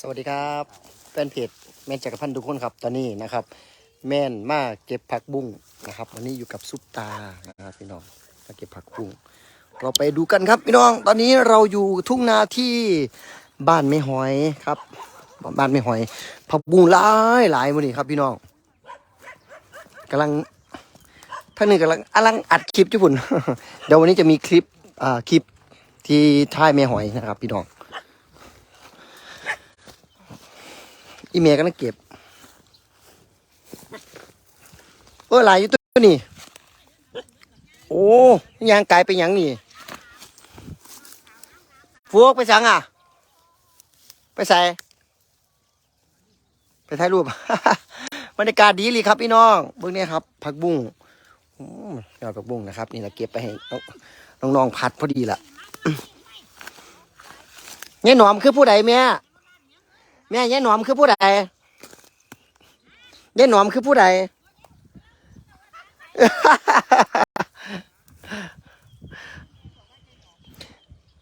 สวัสดีครับแฟนเพจแม่นจักรพันธ์ทุกคนครับตอนนี้นะครับ แม่นมาเก็บผักบุ้งนะครับ วันนี้อยู่กับซุปตานะครับพี่น้องมาเก็บผักบุ้งเราไปดูกันครับพี่น้อง ตอนนี้เราอยู่ทุ่งนาที่บ้านไม่หอยครับ บ้านไม่หอย ผักบุ้งหลายหลายวันนี้ครับพี่น้องกำลังท่านหนึ่งกำลังกำลังอัดคลิปญี่ปุ่นเดี๋ยววันนี้จะมีคลิปอ่าคลิปที่ท่ายแม่หอยนะครับ พี่น้อง อีเมลก็ต้องเก็บเออหลายอยู่ตัวนี่ โอ้ยางไกลไปยังนี่ฟวกไปสังอะ ไปใส่ ไปถ่ายรูป บรรยากาศดีเลยครับพี่น้อง เบื้องนี้ครับ ผักบุ้งยอดผักบุ้งนะครับ นี่เราเก็บไปให้น้องน้องๆพัดพอดีละเนี่ยหนอมคือผู้ใดแม่ แม่ยายหนอมคือผู้ใดยายหนอมคือผู้ใด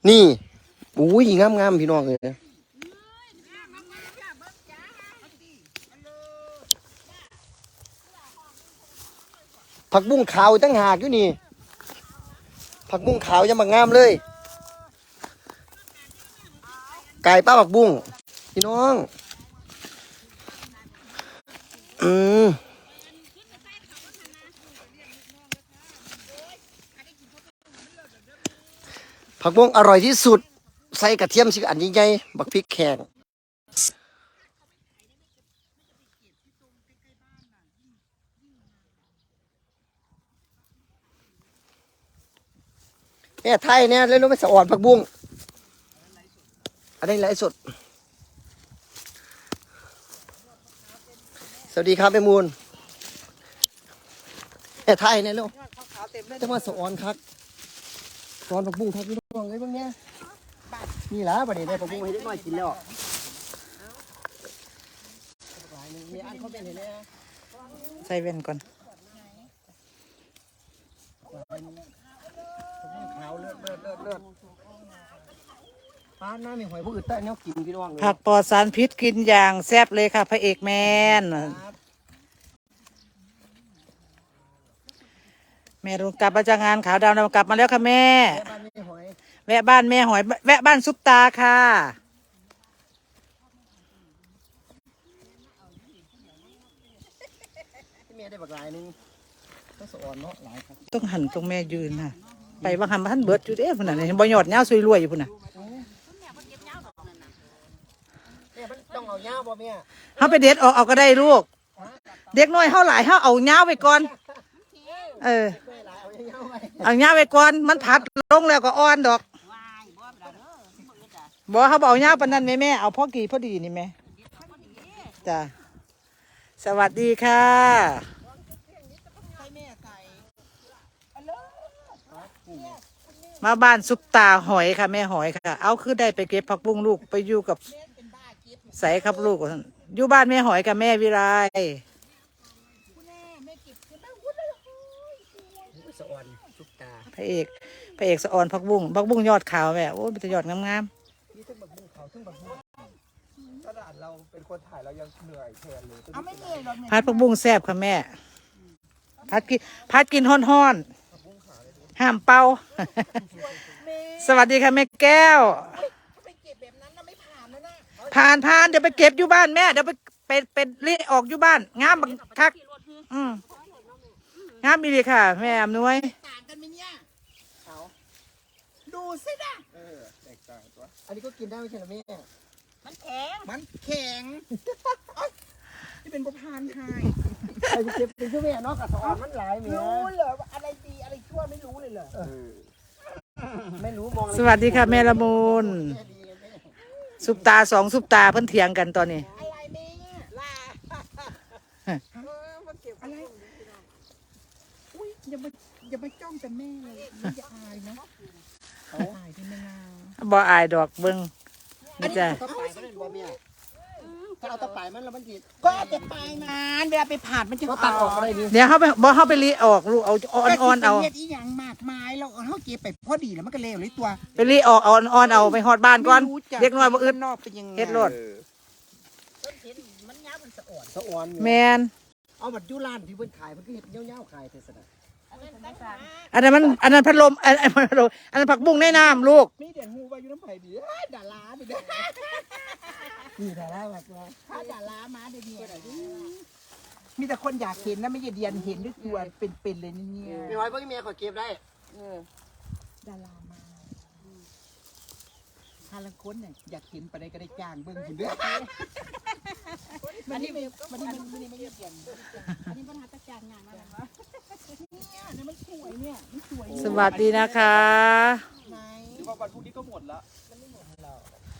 นี่อุ้ยงามงามๆพี่น้องเลยผักบุ้งขาวตั้งหากอยู่นี่ ผักบุ้งขาวยังมางามเลย ไก่ป้าผักบุ้ง พี่น้อง อืมผักบุ้งอร่อยที่สุด ใส่กระเทียมสิอันใหญ่ๆบักพริกแข็งแม่ไทยเนี่ยเล่นรู้ไหมสะอ่อนผักบุ้งอันนี้ไลฟ์สด สวัสดีครับแม่มูลแม่ไทยเนี่ยลูกจะมาสอนครับสอนผักบุ้งครับพี่น้องเลยบ้างเนี่ยนี่แหละประเดี๋ยวได้ผักบุ้งให้เด็กน้อยกินแล้วมีอันเขาเป็นเห็นไหมใส่เว่นก่อนขาวเลือดเลือดเลือดเลือด ป้าหน้ามีหอยผู้อื่นใต้แนวกินพี่น้องเลยผักปลอดสารพิษกินอย่างแซ่บเลยค่ะพระเอกแมน ครับแม่รุนกลับมาจากงานขาวดำเรากลับมาแล้วค่ะแม่ แม่บ้านมีหอยแวะบ้านแม่หอย แวะบ้านซุปตาค่ะ ที่เมียได้บักหลายหนึงก็สอนเนาะหลายครับต้องหันตรงแม่ยืนค่ะ ไปบางหันมาหันเบิดอยู่เด้พุ่นน่ะนี่บ่ยอดเงาซุยรวยอยู่พุ่นน่ะ แม่มันต้องเอาหญ้าบ่แม่ เฮาไปเด็ดออกเอาก็ได้ลูก เด็กน้อยเฮาหลายเฮาเอาเงาไว้ก่อน เออ เอาเงาไว้ก่อน มันผัดลงแล้วก็อ่อนดอกบ่เขาบอกเอาเงาปานนั้นแม่แม่เอาพ่อกี่พอดีนี่แม่จ้ะสวัสดีค่ะมาบ้านซุปตาหอยค่ะ แม่หอยค่ะ เอาคือได้ไปเก็บผักบุ้งลูกไปอยู่กับใส่ครับลูกว่าซั่น อยู่บ้านแม่หอยกับแม่วิไลสะออนทุกตาพระเอกพระเอกสะออนผักบุ้งผักบุ้งยอดขาวแม่โอ้ยเป็นยอดงามนี่ทั้งบักบุ้งขาทั้งบักบุ้งถ้าดเราเป็นคนถ่ายเรายังเหนื่อยแทนเลยเอาไม่เหนื่อยหรอกเนี่ยพัดผักบุ้งแซ่บค่ะแม่ พัดกินพัดกินห้อนๆห้ามเป่า สวัสดีค่ะแม่แก้ว ผ่านผ่านเดี๋ยวไปเก็บอยู่บ้านแม่เดี๋ยวไปไปไปเลี้ออกอยู่บ้าน งามบักคัก อืมงามอีหลีค่ะ แม่อำนวย ต่างกันไหมเนี่ยเขาดูสินะเออแตกต่างตัวอันนี้ก็กินได้ไม่ใช่เหรอแม่มันแข็งมันแข็งเอ้ยนี่เป็นประพานไทยไอ้เจ็บเป็นชื่อแม่เนาะกับสะอ่อนมันหลายเมียรู้เหรอว่าอะไรดีอะไรชั่วไม่รู้เลยเหรอไม่รู้มองสวัสดีค่ะแม่ละมูลแม่ดีไงแม่ ซุปตาสองซุปตาเพิ่นเถียงกันตอนนี้ อะไรแม่ลาเออมาเก็บอะไรอุ้ยอย่ามาอย่ามาจ้องแต่แม่เลยมันจะอายนะอายที่ไม่งามบ่อายดอกเบิ่งนี่จ้ะตะปายก็ได้บ่แม่ ถ้าเอาตะปายมันแล้วมันติดก็เอาแต่ปลายมันเวลาไปผ่านมันจะก็ตัดออกก็ได้นี่เดี๋ยวเขาไปบ่เขาไปรีออกลูกเอาอ่อนๆเอาเฮ็ดอีหยังมากมายแล้วเอาเก็บไปพอดีแล้วมันก็เลวเลยตัวไปรีออกเอาอ่อนๆเอาไปฮอดบ้านก่อนไม่รู้จัเด็กน้อยบ่อึดนอกเป็นยังไงเฮ็ดโลดต้นเห็นมันยาวมันสะอ่อนสะออนแมนเอาบัดอยูร้านที่เพิ่นขายเพิ่นก็เฮ็ดเงี้ยวๆขายเทศนาอันนั้นตั้งหาอันนั้นมันอันนั้นพัดลมอันอันพัดลมอันนั้นผักบุ้งในน้ำลูกมีเด่นหูว่าอยู่น้ำไผ่ดีเอ้ยดาราดิเด้อ นี่แต่ละแบบว่าถ้าดารามาเดี๋ยวนี้มีแต่คนอยากเห็นนะไม่ใช่เดียนเห็นด้วยตัวเป็นๆเลยนี่เนี่ยมีไว้เพิ่งเมียขอเก็บได้ดารามาฮาลังคนเนี่ยอยากเห็นไปได้ก็ได้จ้างเบิ่งคุณเด้อมันนี่มันมันนี่มันนี่ไม่เดียนอันนี้ปัญหาตะจานงานมาแล้วเนี่ยเนี่ยมันสวยเนี่ยมันสวยสวัสดีนะคะไหนที่ว่าวันพรุ่งนี้ก็หมดละ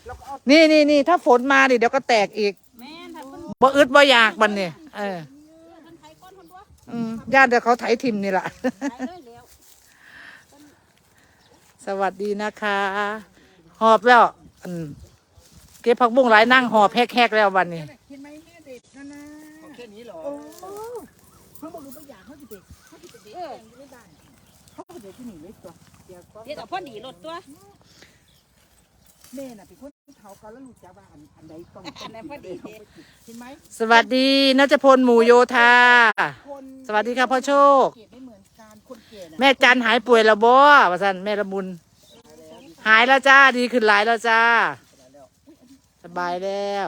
แล้วก็เอานี่นี่นี่ถ้าฝนมาดิเดี๋ยวก็แตกอีกแม่นถ้าคนบ่อึดบ่อยากบันนี่เออคนไทยก้อนคนตัวอืมญาติเดี๋ยวเขาไถทิมนี่แหละไทยเลยแล้วสวัสดีนะคะ หอบแล้วอันเก็บผักบุ้งหลายนั่งหอบแฮกๆแล้ววันนี้เห็นไหมแม่เด็กนะนะแค่นี้เหรอโอ้เพิ่งบอกรู้ว่าอยากเขาจะเด็กเขาจะเด็กแต่งอยู่ในบ้านเขาจะเด็กที่หนีไว้ตัวเดี๋ยวก็เดี๋ยวกับพ่อดีรถตัว แม่น่ะเป็นคนเขาก็แล้วรู้จักว่าอันอันใดต้องอันไหนพอดีเห็นไหมสวัสดีนัชพลหมู่โยธา คนสวัสดีค่ะพ่อโชค เกลียดไม่เหมือนกันคนเกลียดน่ะแม่จันหายป่วยแล้วบ่ว่าซั่นแม่ละมุน หายแล้วจ้าดีขึ้นหลายแล้วจ้า สบายแล้ว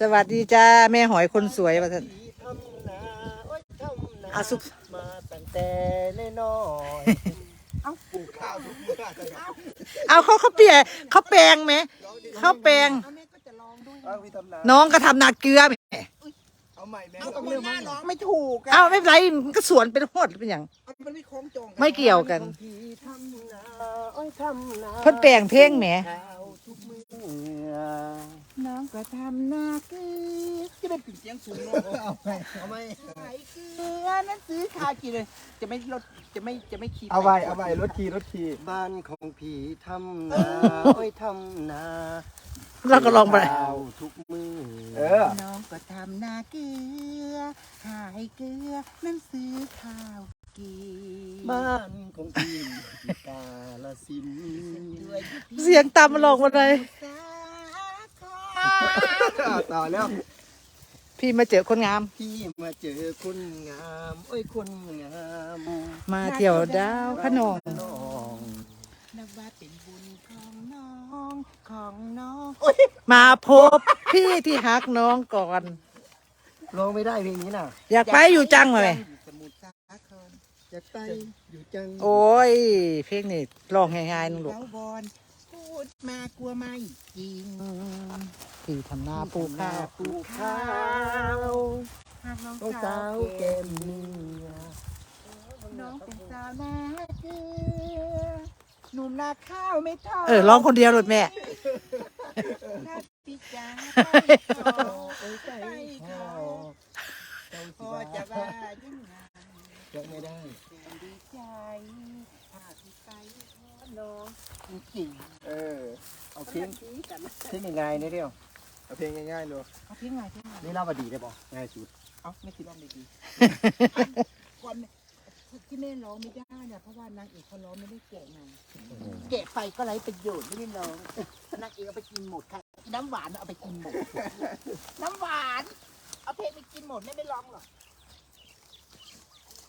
สวัสดีจ้าแม่หอยคนสวยว่าซั่น ทำนาโอ้ยทำนา อาสุมาตั้งแต่น้อยๆเอ้าปลูกข้าวทุกเมื่อจังครับเอาเขาเขาเปลี่ยนเขาแปลงไหมเขาแปลงเอาแม่ก็จะลองด้วยเอาพี่ทำนาน้องก็ทำนาเกลือแหมเอาใหม่แม่เอาต้องเริ่มมาร้องไม่ถูกอะเอาไม่เป็นไรมันก็สวนเป็นหดเป็นอย่างเอามันไม่คล้องจองไม่เกี่ยวกันพี่ทำนาโอ้ยทำนาเพิ่นแปลงเพลงแหมข้าวทุกมื้อ น้องก็ทำนาเกลือจะได้ปิดเสียงสูงเนาะเอาไปเอาไปขายเกลือนั้นซื้อคากินเลย จะไม่ลดจะไม่จะไม่คิดเอาใหม่เอาใหม่รถขี่รถขี่บ้านของพี่ทำนาโอ้ยทำนาเราก็ลองไปข้าวทุกมื้อเออน้องก็ทำนาเกลือขายเกลือนั้นซื้อข้าวกินบ้านของพี่ที่กาลสินธุ์ด้วยที่พี่เสียงต่ำมาลองมาเลยสาคร ต่อแล้วพี่มาเจอคนงาม พี่มาเจอคนงามโอ้ยคนงามมาเที่ยวดาวขนองน้องนับว่าเป็นบุญของน้องของน้องมาพบพี่ที่ฮักน้องก่อน ร้องไม่ได้เพลงนี้น่ะอยากไปอยู่จังเลยสมุทรสาครอยากไปอยู่จังโอ้ยเพลงนี้ร้องง่ายๆนึงลูก เขาบอล พูดมากลัวไม่จริงพี่ทำนาปลูกข้าวปลูกข้าวหากน้องต้องสาสาววแก้แก้มมเนื้อน้องเป็นสาวนาเกลือหนุ่มนาข้าวไม่ทอดเออร้องคนเดียวเลยแม่ถ้าพี่จ๋าโอ้ยใจคอเจ้าพอสิจะว่าว่ายังไงจะไม่ได้ดีใจถ้าพี่ไปขอน้องจริง เออเอาเพลงเพลงง่ายๆนี่เดียวเอาเพลงง่ายๆเลยๆเอาเพียงไงเพียงไงนี่เล่าบดีได้ป่ะง่ายสุดเอาไม่คิดร้องดีๆก่อนที่แม่ร้องไม่ได้เนี่ยเพราะว่านางเอกเขาร้องไม่ได้แกะมาแกะไปก็ไร้ประโยชน์ไม่ได้ร้องนางเอกเอาไปกินหมดค่ะ น้ำหวานเอาไปกินหมด น้ำหวานเอาเพลงไปกินหมดไม่ได้ร้องหรอก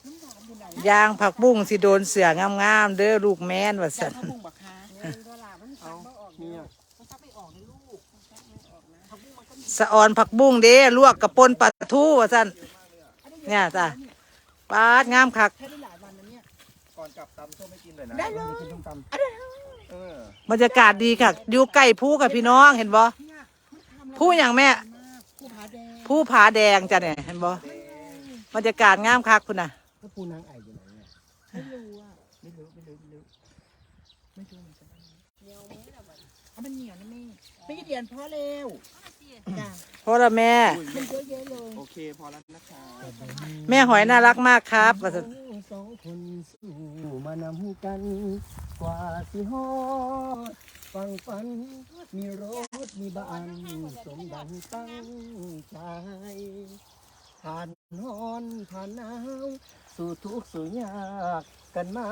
น้ำหวานอยู่ไหนยางผักบุ้งสิโดนเสืองามๆเด้อลูกแม่นว่าจาสักนข้าวบุ้งบักฮาเงินดอลลาร์มันซั กบ่ออกเนี่เนี่ยยมันซักไม่ออกในลูกมันซักไม่ออกนะผักบุ้งมันก็มีสะออนผักบุ้งเด้ลวกกับปนปลาทูว่าสันเนี่ยจ้ะปาดงามคักใช้ได้หลายวันนะเนี่ยก่อนกลับตำส้มไม่กินเลยนะได้เลยกินต้มตำเออบรรยากาศดีค่ะอยู่ใกล้ภูกับพี่น้องเห็นบ่เนี่ยมันทำแล้วผู้อย่างแม่ผู้ผาแดงภูผาแดงจ้ะเนี่ยเห็นบ่บรรยากาศงามคักคุณน่ะแล้วปูนางไออยู่ไหนเนี่ย ไม่รู้อะไม่รู้ไม่รู้ไม่รู้ไม่รู้เหมือนกันเอามันเหนียวนะแม่ ไม่ใช่เดียนพอเร็วจ้ะเพราะละแม่ มันเยอะแยะเลยโอเคพอแล้วนะคะแม่หอยน่ารักมากครับว่าซั่นสองคนสู้มานำกัน กว่าสิฮอดฟังฝัน มีรถมีบ้านสมดังตั้งใจผ่านร้อนผ่านหนาวสู่ทุกข์สู่ยากกันมา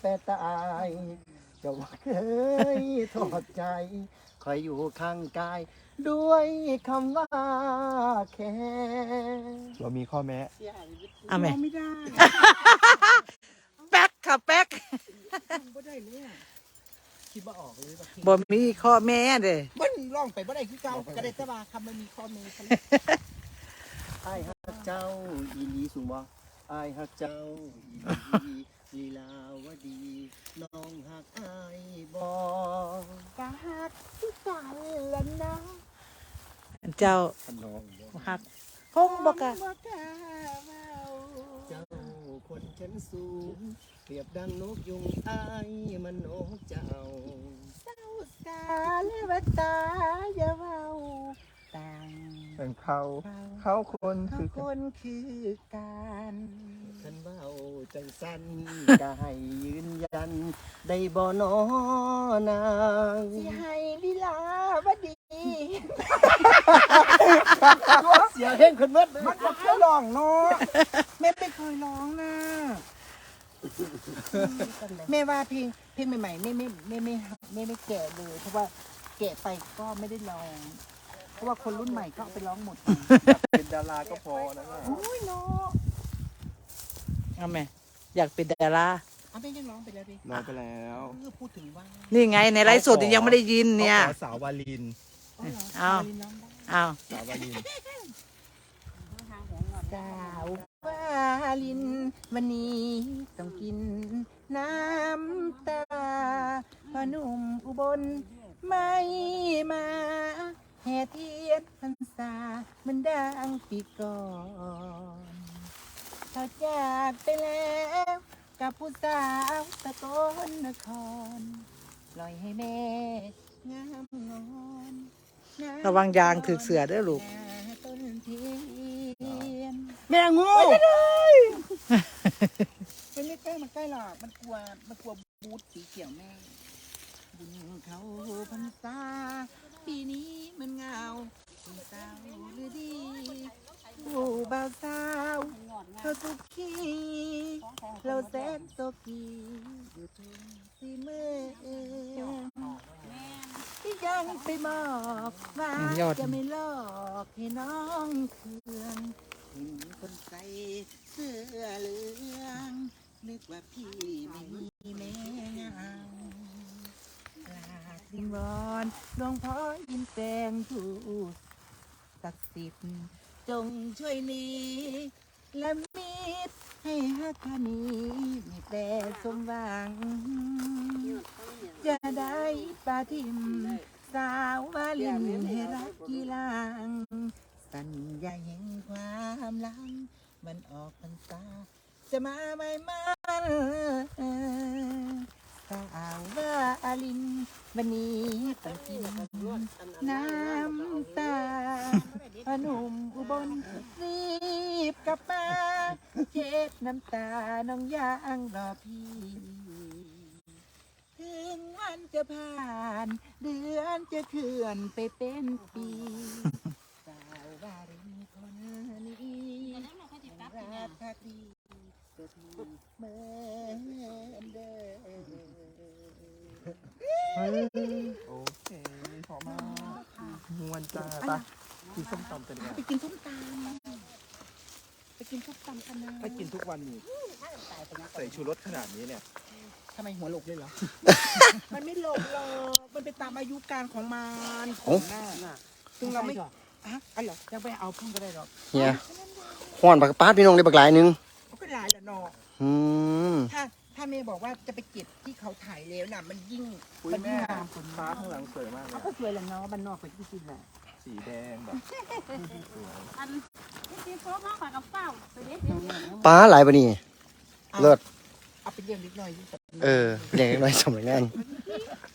แปรตาย เจะว่าเคยทอดใจ คอยอยู่ข้างกาย ด้วยคำว่าแค่เรามีข้อแม้ เอาไหมร้องไม่ได้แป๊กค่ะแป๊กร้องไม่ได้เลยอะคิดว่าออกเลยว่าเพลงบ่มีข้อแม้เด้มันร้องไปบ่ได้คือเก่าก็ได้แต่ว่าคำมันมีข้อมือเขาไอ้ายฮักเจ้าอีหลีสูงบ่ไอ้ายฮักเจ้าอีหลี ลีลาวดีน้องฮักไอ้ายบ่กะฮักที่กันละนะเจ้าท่านน้องฮักคงบ่กะบ่กล้าเว้าเจ้าคนชั้นสูงเปรียบดังนกยุงไอ้ายมันนกเจ้าเศร้าสาและว่าตาอย่าเว้า ต่างเป็นเขาเขาเขาคนเขาคือคนคือการฉันเบ้าจังสันก็ให้ยืนยัน ได้บ่นอนางที่ให้ลีลาวดีเสียงเพ่งคนเมื่อมันบ่เคยร้องเนาะแม่ไม่เคยร้องนะแม่ว่าเพลงเพลงใหม่ๆแม่ไม่ไม่ไม่ไม่ไม่แก่เลยเพราะว่าแก่ไปก็ไม่ได้ร้อง เพราะว่าคนรุ่นใหม่ก็เอาไปร้องหมดเป็นดาราก็พอนะว่าโอ้ยเนาะเอาไหมอยากเป็นดาราเอาไม่ยังร้องไปแล้วดิน้องไปแล้วเออพูดถึงว่านี่ไงในไลฟ์สดยังไม่ได้ยินเนี่ยขอสาววาลินอ๋อเหรอเอาวลินร้องได้อ้าวสาววาลิน สาววาลิน วันนี้ต้องกินน้ำตาพอหนุ่มอุบลไม่มา แห่เทียนพรรษาเหมันดังปีก่อนเขาจากไปแล้วกับผู้สาวตะโกนนครปล่อยให้แม่งามงอนน้ำระวังยางถือเสือเด้อลูก ต้นเทียน แม่งูมันไม่ใกล้มันใกล้หรอกมันกลัว มันกลัวบูทสีเขียวแม่ บุญเขาพรรษา ปีนี้มันเหงาผู้สาวหรือดีผู้บ่าวสาวเขาสุขีเราแสนโซกีอยู่ทุ่งสีเมืองที่ยังไปบอกว่ายอดจะไม่หลอกให้น้องเคืองเห็นคนใส่เสื้อเหลืองนึกว่าพี่ไม่มีแม่เงากราบ วิงวอนหลวงพ่อยินแปลงผู้ศักดิ์สิทธิ์จงช่วยนี้และมิตรให้ฮักคานีม่แปรสมหวัง จะได้ปาทิม สาววาลินให้รักกีฬางสัญญาแห่งความหลังมันออกพรรษาจะมาไม่มั นสาววาลินวันนี้ต้องกินน้ำตาพอหนุ่มอุบลรีบกลับมาเช็ดน้ำตาน้องยางรอพี่ ถึงวันจะผ่าน เดือนจะเคลื่อนไปเป็นปีสาววารินคนนี้รักพั กดีก็ที่เหมือนเดิมโอเคพอมากมวนจ้าไปกินส้มตำกันดีกว่าไปกินส้มตำไปกินส้มตำกันนะถ้ากินทุกวันนี่ใส่ชูรสขนาดนี้เนี่ยทำไมหัวหลกเลยเหรอ มันไม่หลกหรอก มันเป็นตามอายุการของมันโอ้ซึ่งเราไม่อะอันเหรอยังไปเอาพุ่งก็ได้หรอกเฮียห้อนบักป้าดพี่น้องได้บักหลายหนึง อืม ถ้าถ้าเมย์บอกว่าจะไปเก็บที่เขาถ่ายแล้วน่ะ มันยิ่งอุ้ยมันแม่ยิ่งงามคนฟ้าข้างหลังสวยมากเลเขายก็สวยแหละเนาะบ้านนอกไปที่กินแหละสีแดงแบบสวยอันที่โต๊ะมาฝากกับเป้าไปเด็ดป้าหลายปะนี่ เลิศ เอาไปเลี้ยงนิดหน่อยอยู่กับเออเด็กน้อยสมัยงาน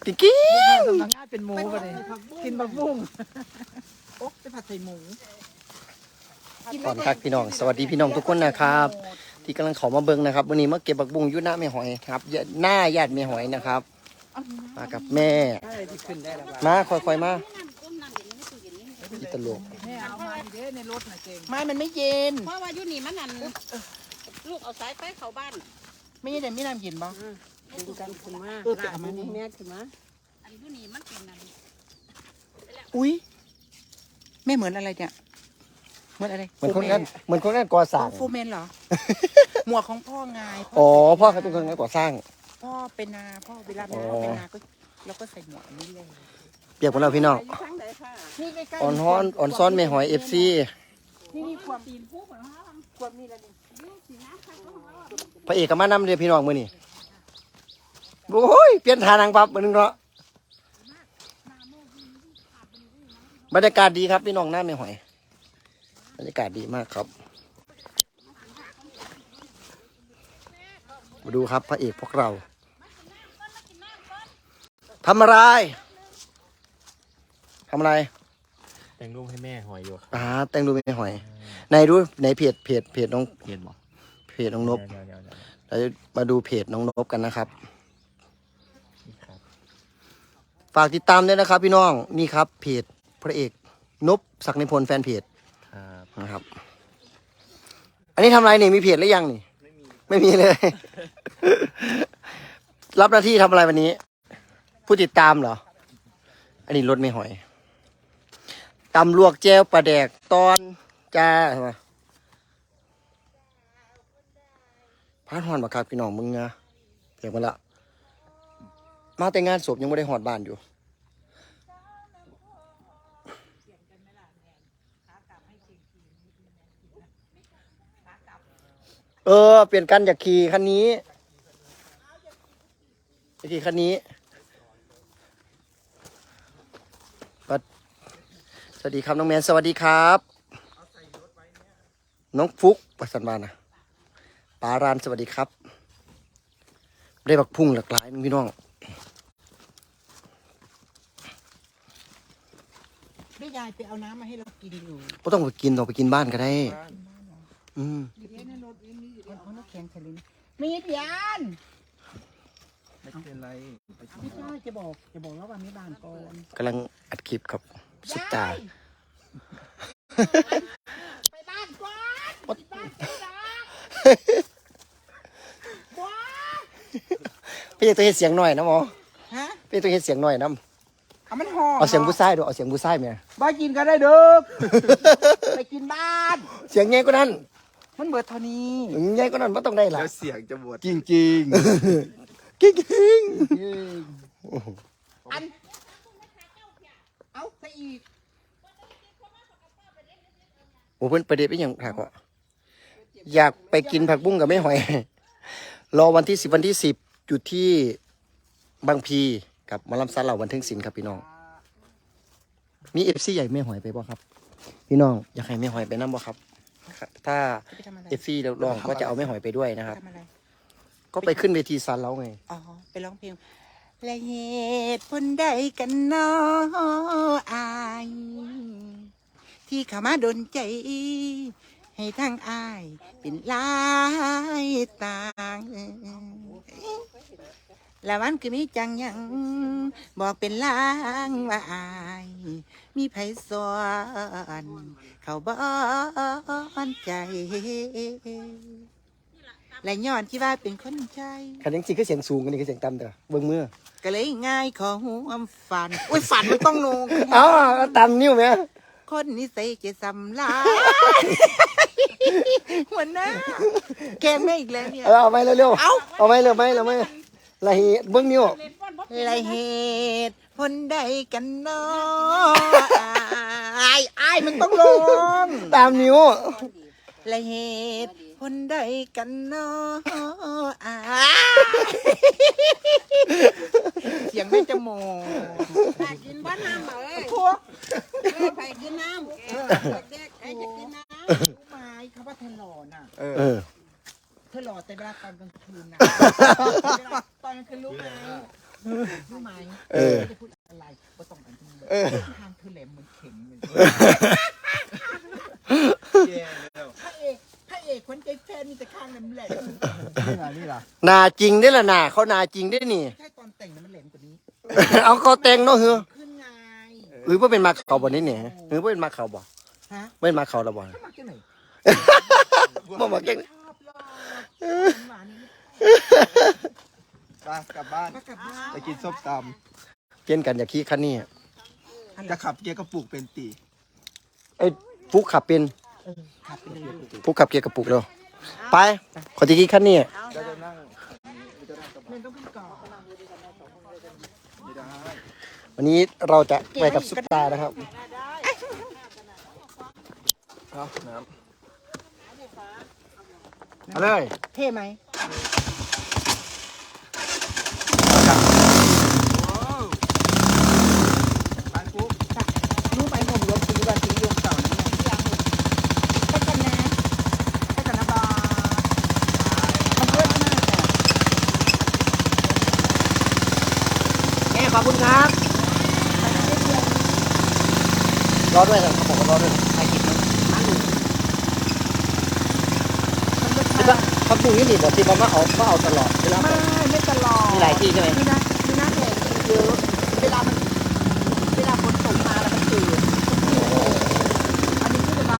กิ๊กกิ๊กสำนักงานเป็นหมูไปเลยกินบักบุ้งโอ๊ะไปผัดใส่หมูก่อนครับพี่น้อง สวัสดีพี่น้องทุกคนนะครับ ที่กำลังเขอมาเบิ่งนะครับวันนี้มาเก็บบักบุ้งอยุ่หน้าแม่หอยครับหน้าญาติแม่หอยนะครับ มากับแม่ มาค่อยๆมาอุ้มน้ำเย็นไม่ตู้เย็นนี่อีตลกแม่เอามาอยู่เด้ในรถน่ะเก่งไม่มันไม่เย็นเพราะว่าอยู่นี่มันนั่นลูกเอาสายไฟเข้าบ้าน ไม่ได้มีน้ำเย็นบ่ดึงกันขึ้นมาเออไปเอามานี่แม่ขึ้นมาอันอยู่นี่มันเป็นอันอุ้ยแม่เหมือนอะไรเนี่ย เหมือนอะไรเหมือนคนงานเหมือนคนงานก่อสร้างโฟร์แมนเหรอ หมวกของพ่อไงอ๋อพ่อเขาเป็นคนงานก่อสร้าง พ่อเป็นนาพ่อเวลาอ๋อพ่อเป็นนาก็เราก็ใส่หมวกอันนี้เลยเปียกหมดแล้วพี่น้องอยู่ทางใดค่ะนี่ใกล้ๆอ่อนฮ้อนอ่อนซ้อนไม่หอยเอฟซีนี่นี่ความตีนผู้เหมือนว่าความนี่ละนี่ลูกสีน้ำค่ะก็ของเราพระเอกก็มานำเลยพี่น้องมื้อนี้โอ้ยเปลี่ยนทานางปั๊บมื้อนึงเนาะบรรยากาศดีครับพี่น้องหน้าไม่หอย บรรยากาศดีมากครับ มาดูครับพระเอกพวกเราทำอะไรทำอะไร แต่งรูปให้แม่หอยอยู่ครับอ่าแต่งดูไม่หอย ในดูในเพจเพจเพจน้องเห็นบอกเพจน้องนบเดี๋ยวเดี๋ยวเดี๋ยวเราจะมาดูเพจน้องนบกันนะครับ นี่ครับ ฝากติดตามด้วยนะครับ พี่น้องนี่ครับเพจพระเอกนบศักดิ์นิพนธ์แฟนเพจครับ นะครับ อันนี้ทำอะไรนี่มีเพจหรือยังนี่ ไม่มีเลย รับหน้าที่ทำอะไรวันนี้ ผู้ติดตามเหรอ อันนี้รถไม่หอยตำลวกแจวปลาแดกตอนจ้าใช่ไหมพาดหอนบักครับพี่น้องมึงนะเดี๋ยวมาละ มาแต่งงานศพยังไม่ได้หอดบ้านอยู่ เออ เปลี่ยนกันจากขี่คันนี้ไปขี่คันนี้ปัดสวัสดีครับน้องแมนสวัสดีครับ น้องฟุกปัสสันบานนะปารานสวัสดีครับ ได้บักพุ่งหลากหลายพี่น้องแม่ยายไปเอาน้ำมาให้เรากินอยู่ก็ต้องไปกินต้องไปกินบ้านก็ได้ อืมเอาน้ำแข็งใส่เลยนะมีดยานไม่เป็นไรไปกินไม่ใช่จะบอก จะบอกแล้วว่าไม่บานก่อนกำลังอัดคลิปครับสุดตา ไปบ้านก่อนไปบ้านก่อนนะว้าพี่อยากตัวเห็นเสียงหน่อยนะหมอฮะพี่อยากตัวเห็นเสียงหน่อยนะเอามันหอมเอาเสียงผู้ชายดูเอาเสียงผู้ชายเมียบ้ากินก็ได้เด้อไปกินบ้าน เสียงใหญ่กว่านั้น มันเบิดเท่านี้ใหญ่กว่านั้นไม่ต้องได้หรอแล้วเสียงจะบวชจริงจริงกิ๊งกิ๊งอัน เอาไปอีกโอ้เพิ่นประเด็นไปอย่างผักวะอยากไปกินผักบุ้งกับแม่หอย รอวันที่สิบวันที่สิบอยู่ที่บางพีกับหมอลำซันเหล่าวันเทิงศิลป์ครับพี่น้อง มีเอฟซีใหญ่แม่หอยไปบ่ครับ พี่น้องอยากให้แม่หอยไปนั่บ่ครับ ถ้าไปทำอะไรเอฟซีลองก็จะเอาแม่หอยไปด้วยนะครับ ทำอะไร ก็ไปขึ้นเวทีซันแล้วไง อ๋อ ไปร้องเพลงและเหตุผลใดกันเนาะอาย ที่เข้ามาดนใจ ให้ทั้งอาย เป็นหลายต่างและวันคือมีจังยังบอกเป็นลางว่าอายมีไผสอนเขาบอนใจ และย้อนที่ว่าเป็นคนใจคันยังจริงก็เสียงสูงกันนี่ก็เสียงต่ำเด้อเบิ่งมือก็เลยง่ายขอหัวฝันอุ้ยฝันมันต้องโนเอ้าเอาต่ำนิ้วไหมคนนิสัยจะสำลายหัวหน้าแกงไม่อีกแล้วเนี่ยเออเอาไปเร็วๆเอาเอาไปเร็วไหมเร็วไหม ละเอียดเบิ่งนิ้วเล่นป้อนบ่และเหตุผลใดกันเนาะอายอายมันต้องลงตามนิ้วและเหตุผลใดกันเนาะอายเสียงไม่จะโมไปกินบ้านน้ำเอ้ยพวกไปกินน้ำเด็กๆใครจะกินน้รู้ไหมเขาว่าเธอหล่อน่ะ เออ เธอหล่อแต่เวลาตอนกลางคืนนะตอนกลางคืนรู้ไหมรู้ไหม เออ ไม่ได้พูดอะไรว่าต้องอันนี้เลยทางเธอแหลมเหมือนเข็มเลย แย่แล้ว พระเอกพระเอกคนใจแฟนมีแต่ข้างแหลมแหลม นี่ล่ะนี่ล่ะ นา จริงได้อละนาเขานาจริงได้อนี่ใช่ตอนแต่งนะมันแหลมกว่านี้ เอาเขาแต่งเนาะเฮ้อขึ้นไง หรือว่าเป็นมาเขาบ่นี่เนี่ยหรือว่าเป็นมาเขาบ่ฮะไม่เป็นมาเขาละบ่ถ้ามาจากไหนบ่มาเก่งชอบเลไปกลับบ้านไปกินส้มตเปลี่ยนกันอย่าขี้คันนี้ำจะขับเกียร์กระปุกเป็นตีเอ้ยฟุกขับเป็นฟุกขับเกียร์กระปุกเร็วไปขอที่ขี้คันนี้ก็จะนั่ง วันนี้เราจะไปกับซุปตานะครับเอาน้ำเอาเลย เท่ไหม ไปปุ๊บ รู้ไหมผมรถสีวันสียงเก่านี่ไปกันนะไปกันนะบามันเยอะมากอะ แม่ขอบคุณครับ รอด้วยครับผมก็รอด้วยใครกินมั้งคิดว่าพักบุ้งนี่นี่บอกที่ว่ามาเอามาเอาตลอดเวลาไม่ไม่ตลอดมีหลายที่ใช่ไหมมีนะมีนะแห่เยอะเวลามันเวลาฝนตกมาแล้วมันตื่นอันนี้ที่จะมา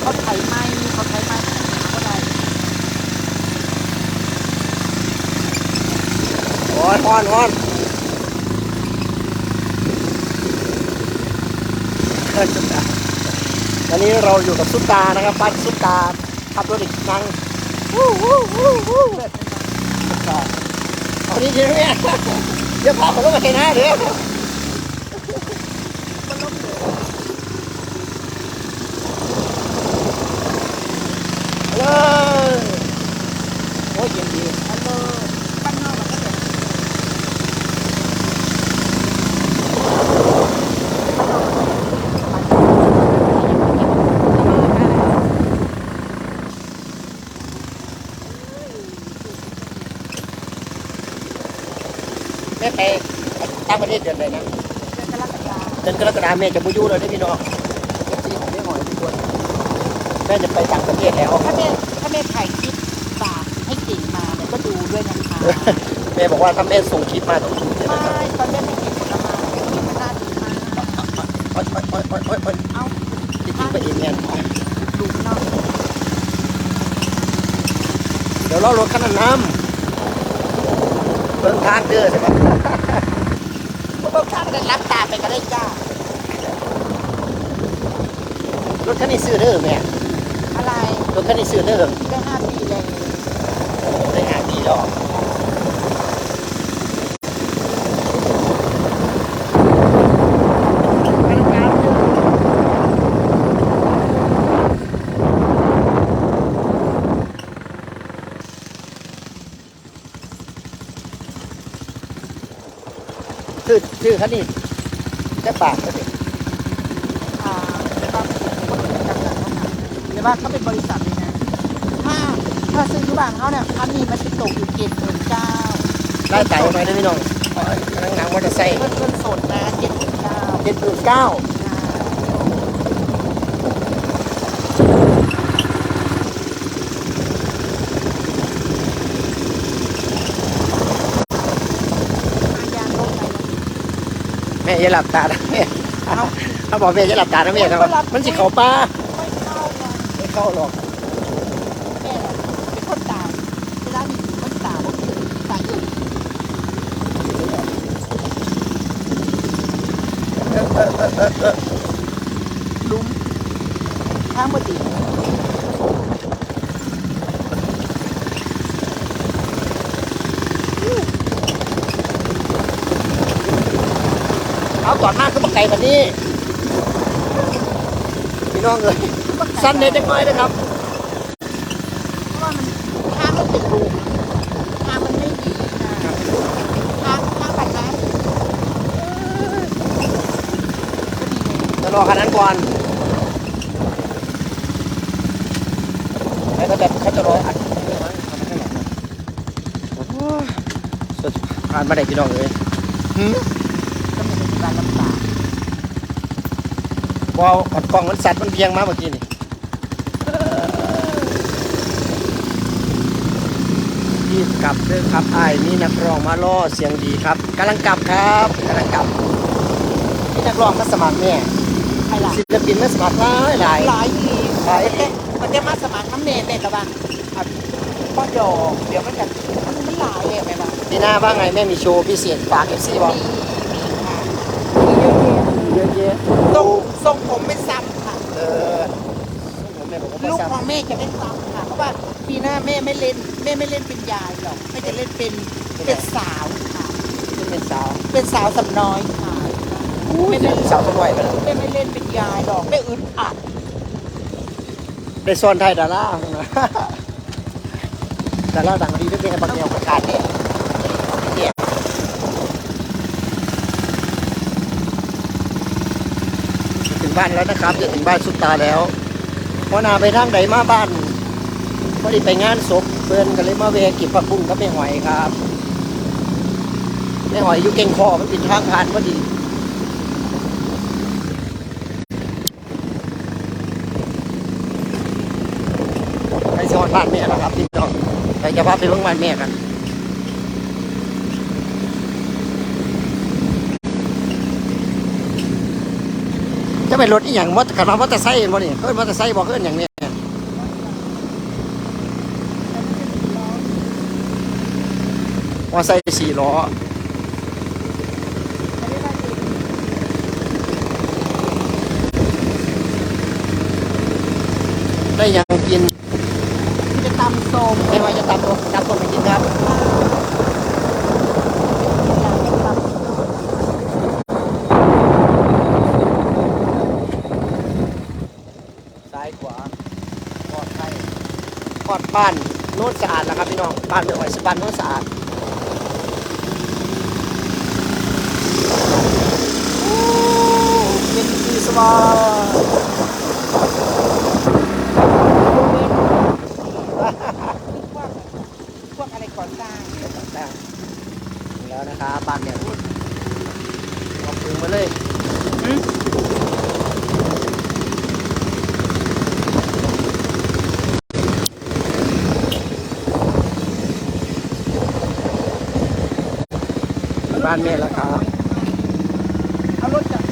เขาไถไม้เขาไถไม้หาอะไรโอ้ยฮอนฮอนเออ ซุปตาตอนนี้เราอยู่กับซุปตานะครับบ้านซุปตาขับรถอีกครั้งวู้วู้วู้วู้ซุปตาเอาดีจริงไหมเนี่ยเดี๋ยวพาผมลงมาเห็นนะเดี๋ยวเลยโอ้ยเย็นดี อันเบอร์บ้านนอกมันก็แบบ แม่ไปต่าง ประเทศเดือนไหนนะเดือนกรกฎาคมเดือนกรกฎาคมแม่จะบุยูเลยได้อพี่น้องเอฟซีของแม่หอยทุกคนแม่จะไปต่างประเทศแล้ว ถ้าแม่ถ้าแม่ถ่ายคลิปฝากให้เก่งมาเนี่ยก็ดูด้วยนะคะแม่บอกว่าถ้าแม่ส่งคลิปมาต้องดูใช่ไหมไม่ตอนแม่ไม่กินผลไม้คลิปมันน่าดีมากโอ๊ยโอ๊ยโอ๊ยโอ๊ยโอ๊ยโอ๊ยเอาจริงๆไปเองเนี่ยดูเนาะเดี๋ยวเรารถคันนั้นน้ำเบิ่งทางเด้อใช่ไหม พวกท่านได้รับตาไปก็ได้จ้ารถคันนี้ซื้อเด้อแม่อะไรรถคันนี้ซื้อเด้อได้ห้าปีเลยได้หาปีแล้วซื้ อซื้อคันนี้แค่บาทก็เด็อ่าแล้วก็คนอื่นจังๆเขาขายหรือว่าเขาเป็นบริษัทเลยนะ ถ้าถ้าซื้อที่บ้านเขาเนี่ยอันนี้มันจะตกอยู่เจ็ดหมื่นเก้าได้ใจไหมได้อพี่น้องอ๋อกำลังหนังว่าจะใส่เงินเงินสดนะเจ็ดหมื่นเก้าเจ็ดหมื่นเก้า มายางลงไป แม่อย่าหลับตานะแม่เขาบอกแม่อย่าหลับตานะแม่ครับมันสิเขาป้าไม่เข้ากันไม่เข้าหรอกแม่เป็นคนตายเวลามีคนตายบอกตายอยู่ลุมทางบดี อาก่อนมากก็บักไก่แบบนี้พี่น้องเลยสั้นเด็ดจังน้อยนะครับเพราะว่ามันทางมันติดลุมทางมันไม่ดีนะทางทางแบบนั้นจะรอคันนั้นก่อนแล้วก็จะเขาจะรออัดโอ้ยสุดผ่านมาได้พี่น้องเลยหืมก็ไม่ได้มีการลำ บากบอลอัดกล้องมันสัตว์มันเพียงมาเมื่อกี้นี่รีบกลับเด้อครับไอ้ายมีนักร้องมาล่อเสียงดีครับกำลังกลับครับกำลังกลับมีนักร้องมาสมัครแม่ใครล่ะศิลปินมาสมัครหลายหลายหลายทีหลายแต่มันจะมาสมัครน้ำเนยแต่ละบ้างอะไปพ่อดอกเดี๋ยวมันจะมันมันหลายเลยไหมบ้างปีหน้าว่าไงแม่มีโชว์พิเศษฝากเอฟซีบอก มีค่ะ เยอะแยะ ทรงทรงผมไม่ซ้ำค่ะ เออผมแม่บอกว่า ลูก ซ้ ของ แม่จะไม่ซ้ำค่ะ เพราะว่าปีหน้าแม่ไม่เล่น แม่ไม่เล่นเป็นยายหรอกแม่จะเล่นเป็นเป็นสาวค่ะำเป็นสาวเป็นสาวสำน้อยค่ะไม่เป็นสาวสวยไปแล้วแม่ไม่เล่นเป็นยายหรอกแม่อึดอัดได้ซ้อนไทยดารานะดาราดังดีด้วยเป็นบางแนวประกาศเนี่ยเนี่ยถึงบ้านแล้วนะครับจะถึงบ้านสุดตาแล้ว พอนาไปทางใดมาบ้านพอดีไปงานศพเพื่อนก็เลยมาเวก็บผักบุ้งกับแม่หอยครับแม่หอยอยู่เก่งคอมันติดทางผ่านพอดีไปสอนบ้านแม่แล้วครับพี่น้องไปจะพาไปเบิ่งบ้านแม่กัน จะไปรถอีหยังมอเตอร์ขับมามอเตอร์ไซค์บ่นี่เอิ้นมอเตอร์ไซค์บ่เอิ้นหยังเนี่ยมอเตอร์ไซค์สี่ล้อได้หยังกินจะตำโซมไม่ว่าจะตำตัวตำตัวไปกินครับ ซ้ายขวาปลอดภัยปลอด บ้านโน้นสะอาดแล้วครับพี่น้องบ้านไม่ไหวสบ้านโน้นสะอาดโอ้เป็นที่สบายพวกอะไรก่อสร้างแล้วนะครับบ้านเนี่ยเอาปืนมาเลย บ้านแม่แล้วครับเอารถจาก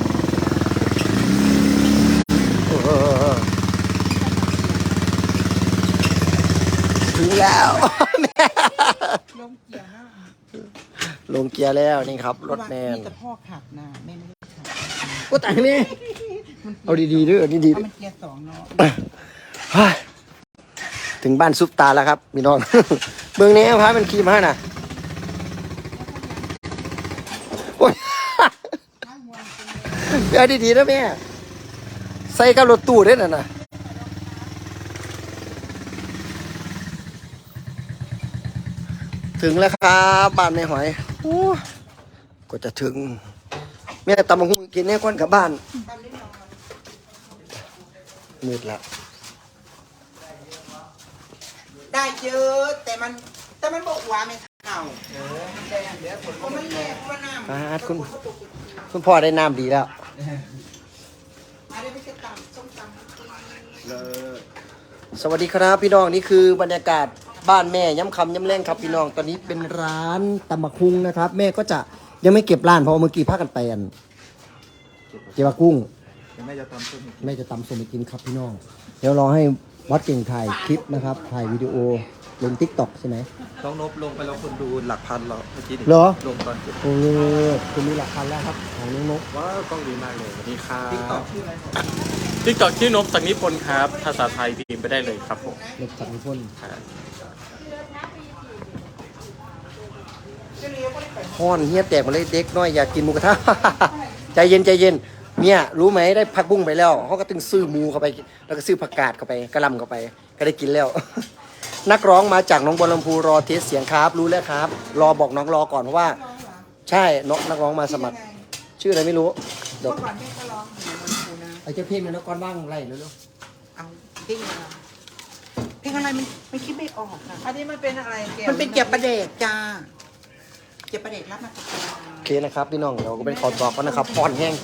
เออถึงแล้วแม่ลงเกียร์นะลงเกียร์แล้วนี่ครับ รถแมนแต่พ่อขับนะแม่ไม่ได้ขับก็แต่งนี่เอาดีๆด้วยเอาดีเพราะมันเกียร์สองเนาะๆเฮ้ยถึงบ้านซุปตาแล้วครับพี่น้องเบื้องนี้พามันขี่มาน่ะโอ้ย เอาดีๆนะแม่ ใส่กับรถตู้ด้วยน่ะนะถึงแล้วครับบ้านในหอยอก็จะถึง แม่ตำบักหุ่งกินแน่ก้อนกับบ้านมืดละได้เยอะแต่มันแต่มันบอกว่าไม่เข่าเพราะมั นแรงเพราะน้ำอ่าคุณคุณพ่อได้น้ำดีแล้วอะไรไม่ใช่ตำส้มตำสวัสดีครับพี่น้องนี่คือบรรยากาศบ้านแม่ย้ำคำย้ำแรงครับพี่น้องตอนนี้เป็นร้านตำบักคุงนะครับ แม่ก็จะยังไม่เก็บร้านเพราะว่าเมื่อกี้พากันไปอันเก็บบักกุ้งแม่จะตำส้มแม่จะตำส้มไปกินครับพี่น้อง เดี๋ยวรอให้วัดเก่งถ่ายคลิปนะครับถ่ายวิดีโอ ลงทิกตอกใช่ไหมต้องนบลงไปแล้วคนดูหลักพันแล้วเมื่อกี้นี่เหรอ ลงตอนเจ็ดโอ้คุณมีหลักพันแล้วครับ ของน้องนกว้าวกล้องดีมากเลยสวัสดีครัติ๊กต็อกบชื่ออะไรทิกตอกชื่อนบสักนิพนธ์ครับ ภาษาไทยพิมพ์ไปได้เลยครับผมนกสันนิพ่นครับห้อนเฮียแตกมาเลยเด็กน้อยอยากกินหมูกระทะ ใจเย็นใจเย็น เนี่ยรู้ไหมได้ผักบุ้งไปแล้วเขาก็ตึงซื้อหมูเข้าไป แล้วก็ซื้อผักกาดเข้าไปกระหลำเข้าไป ก็ได้กินแล้ว นักร้องมาจากหน้องบัวลำพูรอเทสเสียงครับ รู้แล้วครับ รอบอกน้องรอก่อนเพราะว่า ใช่นกนักร้องมาสมัคร ชื่ออะไรไม่รู้เดี๋ยวเมื่อก่อนแม่ก็ร้องอยู่บนภูนะ ไอ้เจ้าเพลงเนี่ยนกก้อนบ้างไรเร็วเอาเพลงอะไรเพลงอะไรมันไม่คิดไม่ออกค่ะ อันนี้มันเป็นอะไรแก้วมันเป็นเกียบประเดกจ้า เกียบประเดกรับมาจากจ้าๆโอเคนะครับพี่น้องเราก็เป็นขอตอบกันนะครับพอนแห้ง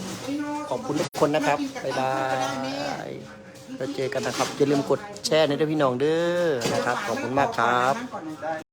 ขอบคุณทุกคนนะครับบ๊ายบาย แล้วเจอกันนะครับอย่าลืมกดแชร์ในด้วยพี่น้องเด้อนะครับขอบคุณมากครับ